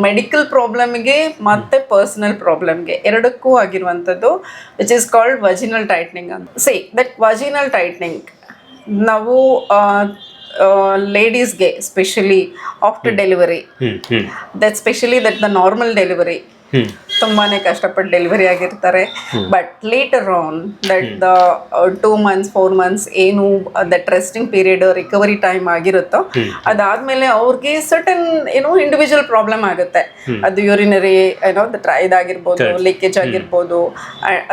Medical ಪ್ರಾಬ್ಲಮ್ಗೆ ಮತ್ತೆ personal ಪ್ರಾಬ್ಲಮ್ಗೆ ಎರಡಕ್ಕೂ ಆಗಿರುವಂಥದ್ದು which is called vaginal tightening ಅಂತ. ಸಿ ದಟ್ ವಜಿನಲ್ ಟೈಟ್ನಿಂಗ್ ನಾವು ಲೇಡೀಸ್ಗೆ specially after delivery that specially that the normal delivery hmm. ತುಂಬಾನೇ ಕಷ್ಟಪಟ್ಟು ಡೆಲಿವರಿ ಆಗಿರ್ತಾರೆ. But later on that the two months four months ಏನು that resting period recovery time ಆಗಿರುತ್ತೋ ಅದಾದ್ಮೇಲೆ ಅವ್ರಿಗೆ certain ಏನೋ individual problem ಆಗುತ್ತೆ. ಅದು ಯೂರಿನರಿ ಏನೋ ಇದಾಗಿರ್ಬೋದು ಲೀಕೇಜ್ ಆಗಿರ್ಬೋದು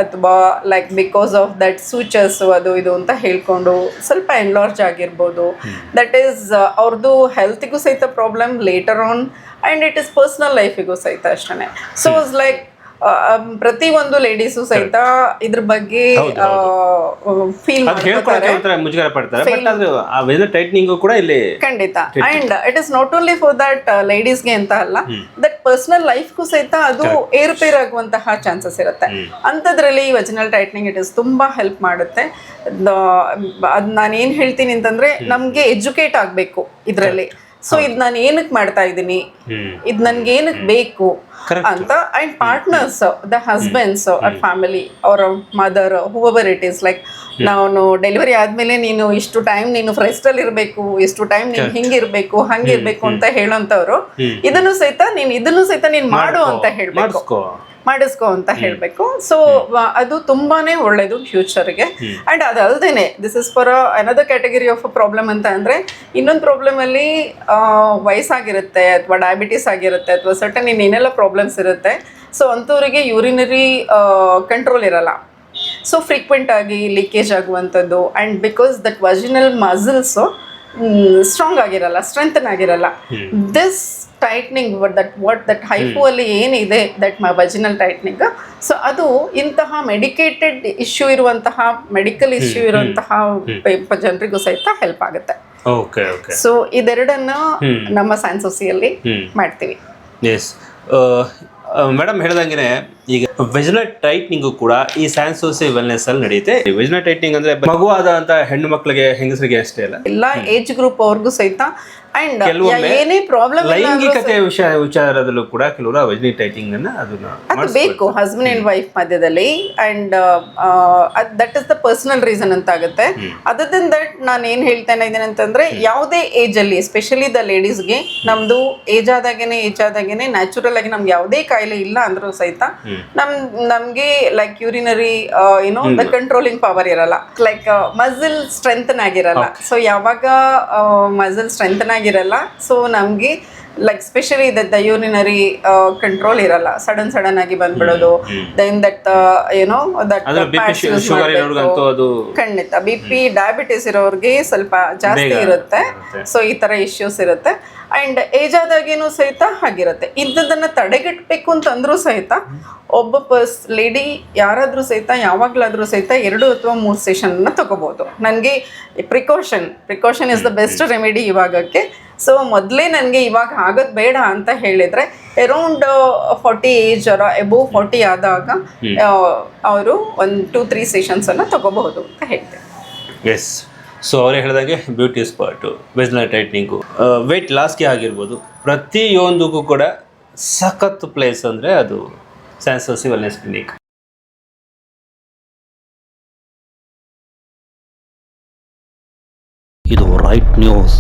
ಅಥವಾ like because of that switches ಅದು ಇದು ಅಂತ ಹೇಳ್ಕೊಂಡು ಸ್ವಲ್ಪ ಎನ್ಲಾರ್ಜ್ ಆಗಿರ್ಬೋದು. ದಟ್ ಈಸ್ ಅವ್ರದ್ದು ಹೆಲ್ತ್ಗೂ ಸಹಿತ problem later on and it is personal ಲೈಫಿಗೂ ಸಹಿತ ಅಷ್ಟೇ ಸೊ ಇಸ್ ಲೈಕ್ ಪ್ರತಿ ಒಂದು ಲೇಡೀಸು ಸಹಿತ ಇದ್ರ ಬಗ್ಗೆ ಫೀಲ್ ಮುಜುಗರ ಪಡ್ತಾರೆ. ಟೈಟ್ನಿಂಗು ಕೂಡ ಇಲ್ಲಿ ಖಂಡಿತ. And it is not only for that ಲೇಡೀಸ್ಗೆ ಅಂತ ಅಲ್ಲ ದಟ್ ಪರ್ಸನಲ್ ಲೈಫ್ಗೂ ಸಹಿತ ಅದು ಏರುಪೇರ್ ಆಗುವಂತಹ ಚಾನ್ಸಸ್ ಇರುತ್ತೆ. ಅಂಥದ್ರಲ್ಲಿ ವಜನಲ್ ಟೈಟ್ನಿಂಗ್ ಇಟ್ ಇಸ್ ತುಂಬಾ ಹೆಲ್ಪ್ ಮಾಡುತ್ತೆ. ಅದು ನಾನು ಏನು ಹೇಳ್ತೀನಿ ಅಂತಂದ್ರೆ ನಮಗೆ ಎಜುಕೇಟ್ ಆಗಬೇಕು ಇದರಲ್ಲಿ. ಸೊ ಇದು ನಾನು ಏನಕ್ಕೆ ಮಾಡ್ತಾ ಇದ್ದೀನಿ? ಇದ್ ನನ್ಗೆ ಏನಕ್ಕೆ ಬೇಕು ಅಂತ ಅಂಡ್ ಪಾರ್ಟ್ನರ್ಸ್ ದ ಹಸ್ಬೆಂಡ್ಸ್ ಅವ್ರ ಫ್ಯಾಮಿಲಿ ಅವರ mother however it is like ನಾನು ಡೆಲಿವರಿ ಆದ್ಮೇಲೆ ನೀನು ಇಷ್ಟು ಟೈಮ್ ನೀನು ಫ್ರೆಸ್ಟಲ್ಲಿ ಇರಬೇಕು ಇಷ್ಟು ಟೈಮ್ ನೀನು ಹಿಂಗಿರ್ಬೇಕು ಹಂಗಿರ್ಬೇಕು ಅಂತ ಹೇಳೋಂತವ್ರು ಇದನ್ನು ಸಹಿತ ನೀನು ಇದನ್ನು ಸಹಿತ ನೀನು ಮಾಡು ಅಂತ ಹೇಳ್ಬೇಕು. ಮಾಡಿಸ್ಕೋ ಅಂತ ಹೇಳಬೇಕು. ಸೊ ಅದು ತುಂಬಾನೇ ಒಳ್ಳೇದು ಫ್ಯೂಚರ್ಗೆ and ಅದಲ್ದೇನೆ this is for another category of problem ಅಂತ ಅಂದರೆ ಇನ್ನೊಂದು ಪ್ರಾಬ್ಲಮ್ ಅಲ್ಲಿ ವಯಸ್ಸಾಗಿರುತ್ತೆ ಅಥವಾ ಡಯಾಬಿಟಿಸ್ ಆಗಿರುತ್ತೆ ಅಥವಾ ಸರ್ಟನ್ ಇನ್ನೇನೆಲ್ಲ ಪ್ರಾಬ್ಲಮ್ಸ್ ಇರುತ್ತೆ. ಸೊ ಅಂಥವ್ರಿಗೆ ಯೂರಿನರಿ ಕಂಟ್ರೋಲ್ ಇರಲ್ಲ. ಸೊ ಫ್ರೀಕ್ವೆಂಟ್ ಆಗಿ ಲೀಕೇಜ್ ಆಗುವಂಥದ್ದು and because that vaginal muscles strong ಆಗಿರಲ್ಲ ಸ್ಟ್ರೆಂಥನ್ ಆಗಿರಲ್ಲ. This tightening that what that HIFU ಅಲ್ಲಿ ಏನಿದೆ that my vaginal tightening so ಅದು ಇಂತಹ ಮೆಡಿಕೇಟೆಡ್ ಇಶ್ಯೂ ಇರುವಂತಹ ಮೆಡಿಕಲ್ ಇಶ್ಯೂ ಇರುವಂತಹ ಜನರಿಗೂ ಸಹಿತ ಹೆಲ್ಪ್ ಆಗುತ್ತೆ. ಸೊ ಇದೆರಡನ್ನ ನಮ್ಮ ಸೈನ್ಸ್ ಸೊಸಿಯಲ್ಲಿ ಮಾಡ್ತೀವಿ. ಎಸ್ ಮೇಡಮ್ ಹೇಳ್ದಂಗೆ ಈಗ ವೆಜನಲ್ ಟೈಟ್ನಿಂಗು ಕೂಡ ಈ ಸ್ಯಾನ್ಸೋಸಿ ವೆಲ್ನೆಸ್ ಅಲ್ಲಿ ನಡೆಯುತ್ತೆ. ವೆಜನಲ್ ಟೈಟ್ನಿಂಗ್ ಅಂದ್ರೆ ಮಗುವಾದಂತ ಹೆಣ್ಣು ಮಕ್ಕಳಿಗೆ ಹೆಂಗಸರಿಗೆ ಅಷ್ಟೇ ಅಲ್ಲ? ಎಲ್ಲ ಏಜ್ ಗ್ರೂಪ್ ಅವ್ರಿಗೂ ಸಹಿತ ಅಂಡ್ ಏನೇ ಪ್ರಾಬ್ಲಮ್ ಲೈಂಗಿಕತೆ ವಿಷಯ ವಿಚಾರದಲ್ಲೂ ಕೂಡ ಕೆಲವರು ವೆಜನಿ ಟೈಟಿಂಗ್ ಅನ್ನ ಅದನ್ನ ಅದು ಬೇಕು ಹಸ್ಬೆಂಡ್ ಅಂಡ್ ವೈಫ್ ಮಧ್ಯದಲ್ಲಿ. And that is the personal reason ಅಂತ ಆಗುತ್ತೆ ಅದರ್ ದನ್ ದಟ್ ನಾನು ಏನು ಹೇಳ್ತಾನೆ ಇದ್ದೀನಿ ಅಂತಂದ್ರೆ ಯಾವುದೇ ಏಜ್ ಅಲ್ಲಿ ಎಸ್ಪೆಷಲಿ ದ ಲೇಡೀಸ್ಗೆ ನಮ್ದು ಏಜ್ ಆದಾಗೇನೆ ಏಜ್ ಆದಾಗೇನೆ ನ್ಯಾಚುರಲ್ ಆಗಿ ನಮ್ಗೆ ಯಾವುದೇ ಕಾಯಿಲೆ ಇಲ್ಲ ಅಂದ್ರೂ ಸಹಿತ ನಮ್ ನಮ್ಗೆ ಲೈಕ್ ಯೂರಿನರಿ ಏನೋ ದ ಕಂಟ್ರೋಲಿಂಗ್ ಪವರ್ ಇರಲ್ಲ. ಲೈಕ್ ಮಸಲ್ ಸ್ಟ್ರೆಂಥನ್ ಆಗಿರಲ್ಲ. ಸೊ ಯಾವಾಗ ಮಸಲ್ ಸ್ಟ್ರೆಂಥನ್ ಆಗಿರಲ್ಲ. ಸೊ ನಮ್ಗೆ like specially that the urinary control ಇರಲ್ಲ. ಸಡನ್ ಸಡನ್ ಆಗಿ ಬಂದ್ಬಿಡೋದು. ದೆನ್ ದಟ್ ಏನೋ ದಟ್ ಖಂಡಿತ. ಬಿ ಪಿ ಡಯಾಬಿಟಿಸ್ ಇರೋರಿಗೆ ಸ್ವಲ್ಪ ಜಾಸ್ತಿ ಇರುತ್ತೆ. ಸೊ ಈ ತರ ಇಶ್ಯೂಸ್ ಇರುತ್ತೆ. ಅಂಡ್ ಏಜ್ ಆದಾಗೇನು ಸಹಿತ ಹಾಗಿರುತ್ತೆ. ಇದ್ದದನ್ನ ತಡೆಗಟ್ಟಬೇಕು ಅಂತಂದ್ರೂ ಸಹಿತ ಒಬ್ಬ ಪರ್ಸ್ ಲೇಡಿ ಯಾರಾದ್ರೂ ಸಹಿತ ಯಾವಾಗ್ಲಾದ್ರೂ ಸಹಿತ ಎರಡು ಅಥವಾ ಮೂರು ಸೆಷನ್ನ ತಗೋಬಹುದು ನನಗೆ precaution precaution is the best remedy ಇವಾಗಕ್ಕೆ. So ಮೊದಲೇ ನನಗೆ ಇವಾಗ ಆಗೋದು ಬೇಡ ಅಂತ ಹೇಳಿದರೆ ಅರೌಂಡ್ ಫಾರ್ಟಿ ಏಜ್ ಅವರ ಎಬೋವ್ ಫಾರ್ಟಿ ಆದಾಗ ಅವರು ಒಂದು ಟೂ ತ್ರೀ ಸೆಷನ್ಸನ್ನು ತಗೋಬಹುದು ಅಂತ ಹೇಳ್ತೇನೆ ಎಸ್ ಸೊ ಅವರೇ ಹೇಳಿದಾಗೆ ಬ್ಯೂಟಿ ಸ್ಪಾಟು ವೆಜ್ನ ಟೈಟ್ನಿಂಗು ವೆಯ್ಟ್ ಲಾಸ್ಗೆ ಆಗಿರ್ಬೋದು. ಪ್ರತಿಯೊಂದಕ್ಕೂ ಕೂಡ ಸಖತ್ ಪ್ಲೇಸ್ ಅಂದರೆ ಅದು ಸ್ಯಾನ್ಸೋಸಿ ವೆಲ್ನೆಸ್ ಕ್ಲಿನಿಕ್ ಇದು ರೈಟ್ ನ್ಯೂಸ್